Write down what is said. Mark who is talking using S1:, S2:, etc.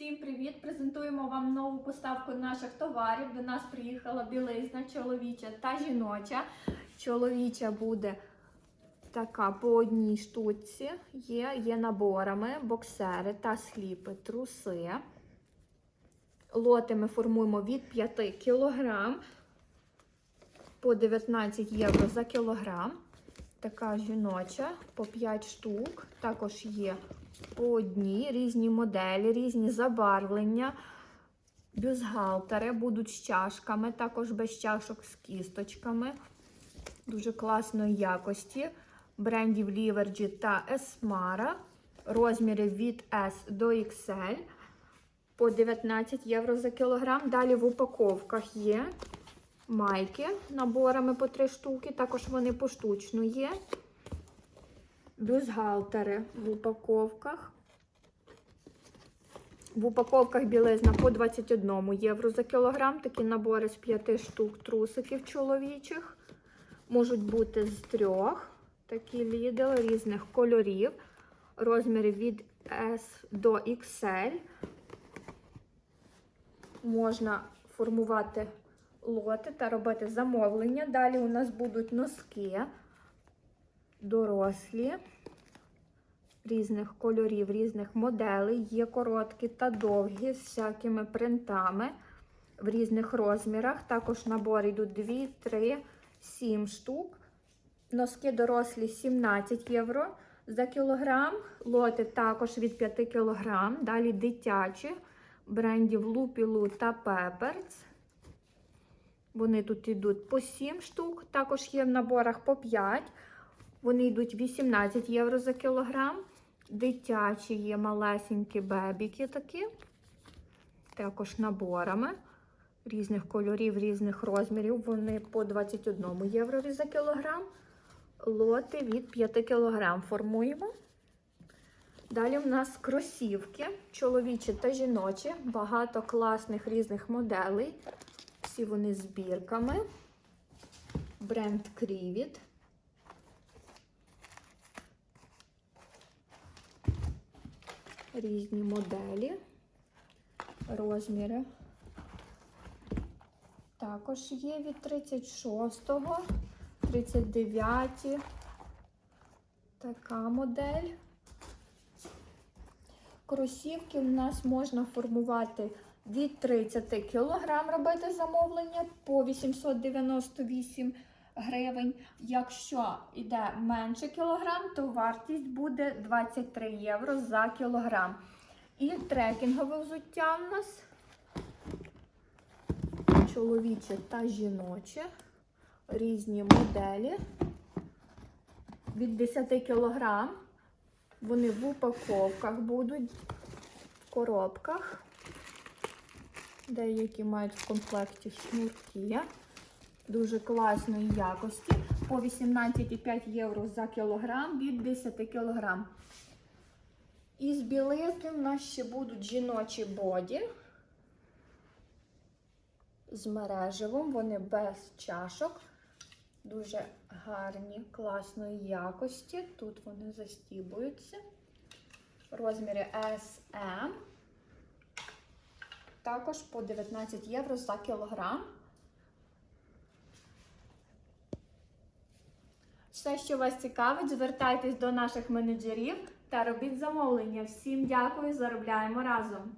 S1: Всім привіт! Презентуємо вам нову поставку наших товарів. До нас приїхала білизна чоловіча та жіноча. Чоловіча буде така по одній штуці. Є, є наборами, боксери та сліпи, труси. Лоти ми формуємо від 5 кг по 19 євро за кілограм. Така жіноча по 5 штук. Також є по одній різні моделі, різні забарвлення. Бюстгальтери будуть з чашками, також без чашок з кісточками. Дуже класної якості. Брендів Ліверджі та Esmara. Розміри від S до XL по 19 євро за кілограм. Далі в упаковках є майки наборами по 3 штуки. Також вони поштучно є. Бюстгальтери в упаковках. В упаковках білизна по 21 євро за кілограм. Такі набори з 5 штук трусиків чоловічих. Можуть бути з трьох. Такі лідери різних кольорів. Розміри від S до XL. Можна формувати лоти та робити замовлення. Далі у нас будуть носки дорослі різних кольорів, різних моделей. Є короткі та довгі з всякими принтами в різних розмірах. Також набори йдуть 2, 3, 7 штук. Носки дорослі 17 євро за кілограм. Лоти також від 5 кілограм. Далі дитячі брендів Лупілу та Пеперц. Вони тут йдуть по 7 штук. Також є в наборах по 5. Вони йдуть 18 євро за кілограм. Дитячі є малесенькі бебіки такі. Також наборами різних кольорів, різних розмірів. Вони по 21 євро за кілограм. Лоти від 5 кілограм формуємо. Далі в нас кросівки, чоловічі та жіночі. Багато класних різних моделей. Всі вони з бірками. Бренд Крівіт. Різні моделі, розміри. Також є від 36, 39. Така модель. Кросівки у нас можна формувати від 30 кг робити замовлення по 898 гривень. Якщо йде менше кілограм, то вартість буде 23 євро за кілограм. І трекінгове взуття в нас чоловіче та жіноче. Різні моделі. Від 10 кілограм. Вони в упаковках будуть, в коробках. Деякі мають в комплекті шнурки. Дуже класної якості. По 18,5 євро за кілограм від 10 кілограм. Із білизни в нас ще будуть жіночі боді. З мережевим, вони без чашок. Дуже гарні, класної якості. Тут вони застібуються. Розміри SM. Також по 19 євро за кілограм. Все, що вас цікавить, звертайтесь до наших менеджерів та робіть замовлення. Всім дякую, заробляємо разом!